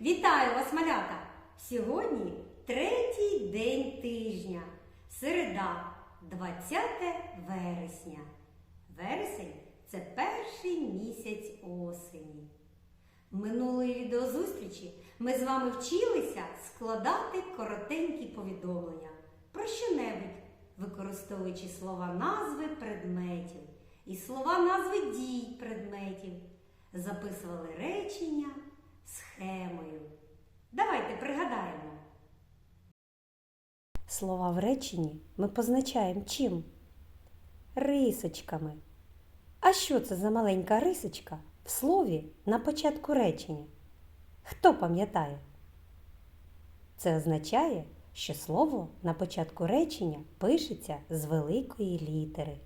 Вітаю вас, малята! Сьогодні третій день тижня, середа, 20 вересня. Вересень це перший місяць осені. Минулої відеозустрічі ми з вами вчилися складати коротенькі повідомлення про що-небудь, використовуючи слова назви предметів і слова назви дій предметів. Записували речення схемою. Давайте пригадаємо. Слова в реченні ми позначаємо чим? Рисочками. А що це за маленька рисочка в слові на початку речення? Хто пам'ятає? Це означає, що слово на початку речення пишеться з великої літери.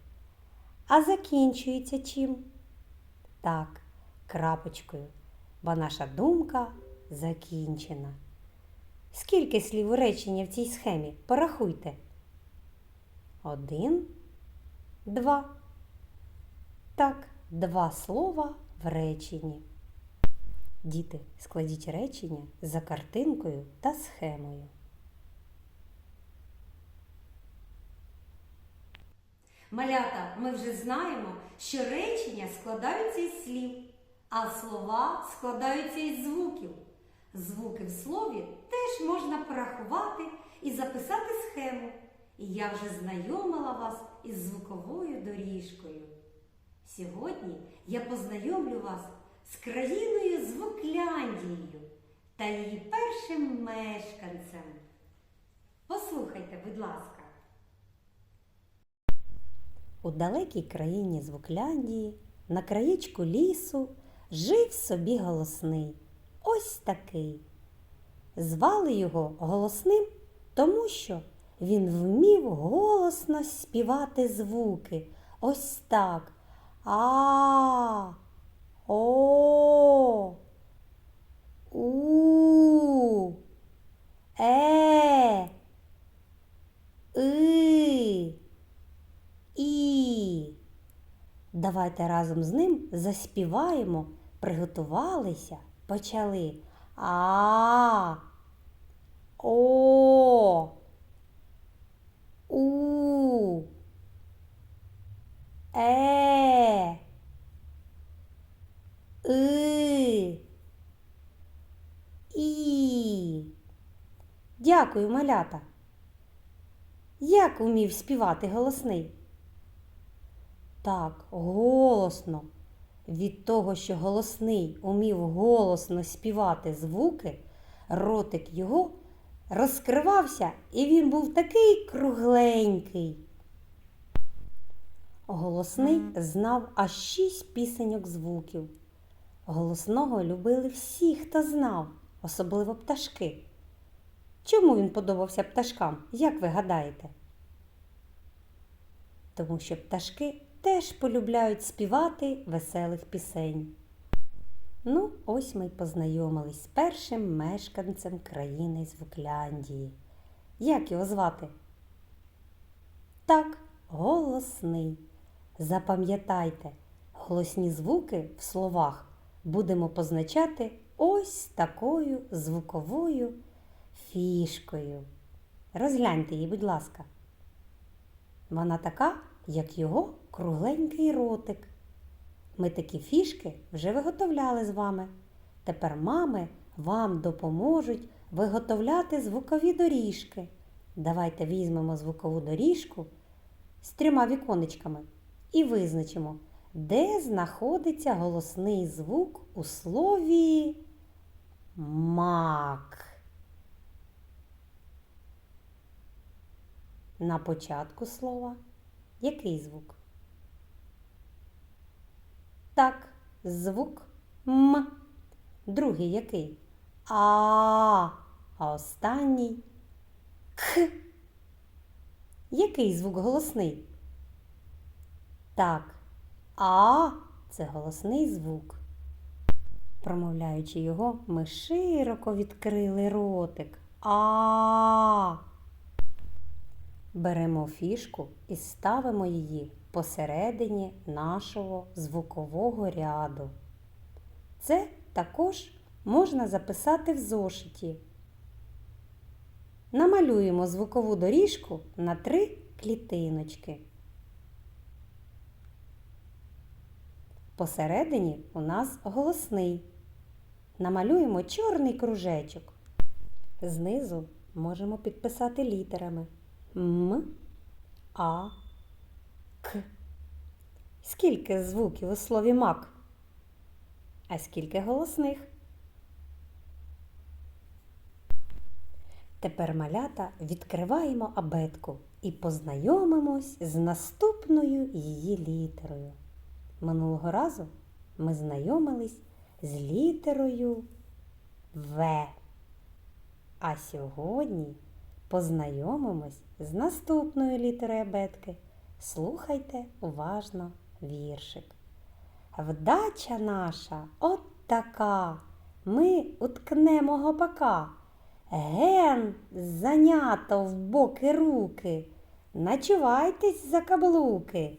А закінчується чим? Так, крапочкою, бо наша думка закінчена. Скільки слів у речення в цій схемі? Порахуйте. Один, два. Так, два слова в реченні. Діти, складіть речення за картинкою та схемою. Малята, ми вже знаємо, що речення складаються із слів, а слова складаються із звуків. Звуки в слові теж можна порахувати і записати схему. І я вже знайомила вас із звуковою доріжкою. Сьогодні я познайомлю вас з країною Звукляндією та її першим мешканцем. Послухайте, будь ласка. У далекій країні Звукляндії, на краєчку лісу, жив собі голосний. Ось такий. Звали його голосним, тому що він вмів голосно співати звуки. Ось так. А. О. У. Е. И. І. Давайте разом з ним заспіваємо, приготувалися, почали. А. О. У. Е. И. І. Дякую, малята. Як умів співати голосний? Так, голосно. Від того, що голосний умів голосно співати звуки, ротик його розкривався, і він був такий кругленький. Голосний знав аж шість пісеньок звуків. Голосного любили всі, хто знав, особливо пташки. Чому він подобався пташкам, як ви гадаєте? Тому що пташки теж полюбляють співати веселих пісень. Ну, ось ми й познайомились з першим мешканцем країни Звукляндії. Як його звати? Так, голосний. Запам'ятайте, голосні звуки в словах будемо позначати ось такою звуковою фішкою. Розгляньте її, будь ласка. Вона така, як його кругленький ротик. Ми такі фішки вже виготовляли з вами. Тепер мами вам допоможуть виготовляти звукові доріжки. Давайте візьмемо звукову доріжку з трьома віконечками і визначимо, де знаходиться голосний звук у слові мак. На початку слова який звук? Так, звук М. Другий який? А. А останній К. Який звук голосний? Так, А це голосний звук. Промовляючи його, ми широко відкрили ротик. А. Беремо фішку і ставимо її посередині нашого звукового ряду. Це також можна записати в зошиті. Намалюємо звукову доріжку на три клітиночки. Посередині у нас голосний. Намалюємо чорний кружечок. Знизу можемо підписати літерами М, А, К. Скільки звуків у слові мак? А скільки голосних? Тепер малята відкриваємо абетку і познайомимось з наступною її літерою. Минулого разу ми знайомились з літерою В. А сьогодні познайомимось з наступною літерою абетки. Слухайте уважно віршик. Вдача наша от така. Ми уткнемо гопака. Ген занято в боки руки. Начувайтесь за каблуки.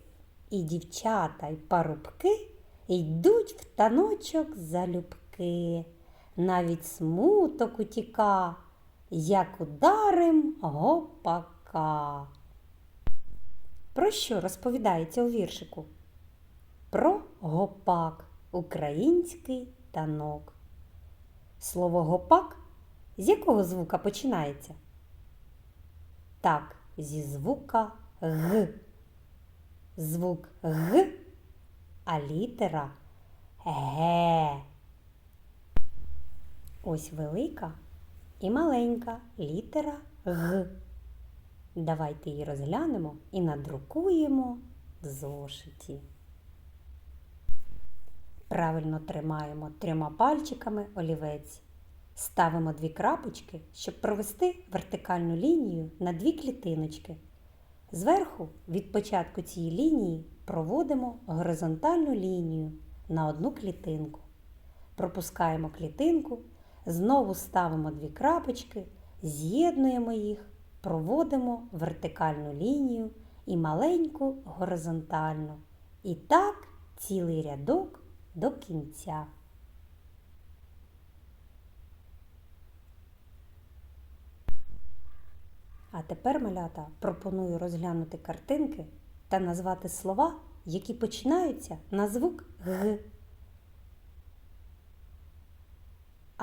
І дівчата й парубки йдуть в таночок залюбки. Навіть смуток утіка, як ударим гопака. Про що розповідається у віршику? Про гопак, український танок. Слово гопак з якого звука починається? Так, зі звука Г. Звук Г, а літера Г. Ось велика і маленька літера Г. Давайте її розглянемо і надрукуємо в зошиті. Правильно тримаємо трьома пальчиками олівець. Ставимо дві крапочки, щоб провести вертикальну лінію на дві клітиночки. Зверху від початку цієї лінії проводимо горизонтальну лінію на одну клітинку. Пропускаємо клітинку, знову ставимо дві крапочки, з'єднуємо їх, проводимо вертикальну лінію і маленьку горизонтальну. І так цілий рядок до кінця. А тепер, малята, пропоную розглянути картинки та назвати слова, які починаються на звук Г.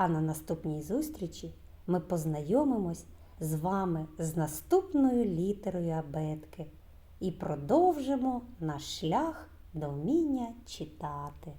А на наступній зустрічі ми познайомимось з вами з наступною літерою абетки і продовжимо наш шлях до вміння читати.